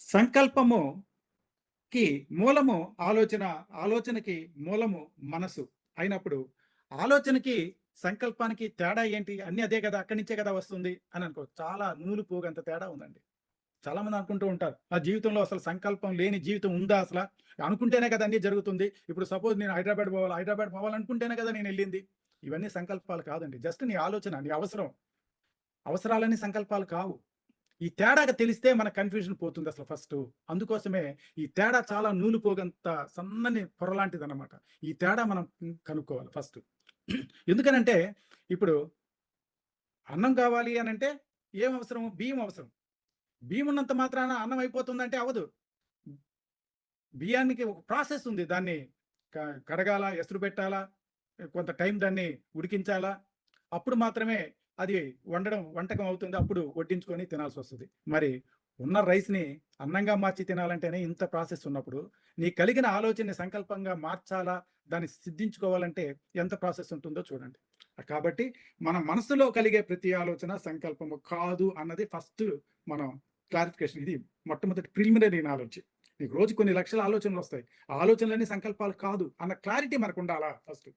సంకల్పముకి మూలము ఆలోచన, ఆలోచనకి మూలము మనసు అయినప్పుడు, ఆలోచనకి, సంకల్పానికి తేడా ఏంటి? అన్ని అదే కదా అక్కడి నుంచే కదా వస్తుంది అని అనుకో చాలా నూలు పోగంత తేడా ఉందండి. చాలామంది అనుకుంటూ ఉంటారు. నా జీవితంలో అసలు సంకల్పం లేని జీవితం ఉందా అసలు అనుకుంటేనే కదా అన్నీ జరుగుతుంది. ఇప్పుడు సపోజ్ నేను హైదరాబాద్ పోవాలి, హైదరాబాద్ పోవాలనుకుంటేనే కదా నేను వెళ్ళింది ఇవన్నీ సంకల్పాలు కాదండి. జస్ట్ నీ ఆలోచన, నీ అవసరం. అవసరాలన్నీ సంకల్పాలు కావు. ఈ తేడాగా తెలిస్తే మన కన్‌ఫ్యూజన్ పోతుంది అసలు ఫస్టు. అందుకోసమే ఈ తేడా చాలా నూలు పోగంత సన్నని పొర అనమాట ఈ తేడా మనం కనుక్కోవాలి ఫస్ట్ ఎందుకనంటే ఇప్పుడు అన్నం కావాలి అని అంటే ఏం అవసరం? బియ్యం అవసరం. బియ్యం ఉన్నంత మాత్రాన అన్నం అయిపోతుందంటే అవ్వదు. బియ్యానికి ఒక ప్రాసెస్ ఉంది. దాన్ని క కడగాల, ఎసురు పెట్టాలా, కొంత టైం దాన్ని ఉడికించాలా. అప్పుడు మాత్రమే అది వండడం వంటకం అవుతుంది. అప్పుడు వడ్డించుకొని వస్తుంది మరి ఉన్న రైస్‌ని అన్నంగా మార్చి తినాలంటేనే ఇంత ప్రాసెస్ ఉన్నప్పుడు, నీ కలిగిన ఆలోచనని సంకల్పంగా మార్చాలా, దాన్ని సిద్ధించుకోవాలంటే ఎంత ప్రాసెస్ ఉంటుందో చూడండి. కాబట్టి మన మనసులో కలిగే ప్రతి ఆలోచన సంకల్పము కాదు అన్నది ఫస్ట్ మనం క్లారిఫికేషన్. ఇది మొట్టమొదటి ప్రిలిమినరీ నాలెడ్జ్. నీకు రోజు కొన్ని లక్షల ఆలోచనలొస్తాయి. ఆ ఆలోచనలన్నీ సంకల్పాలు కాదు అన్న క్లారిటీ మనకు ఉండాలా ఫస్ట్.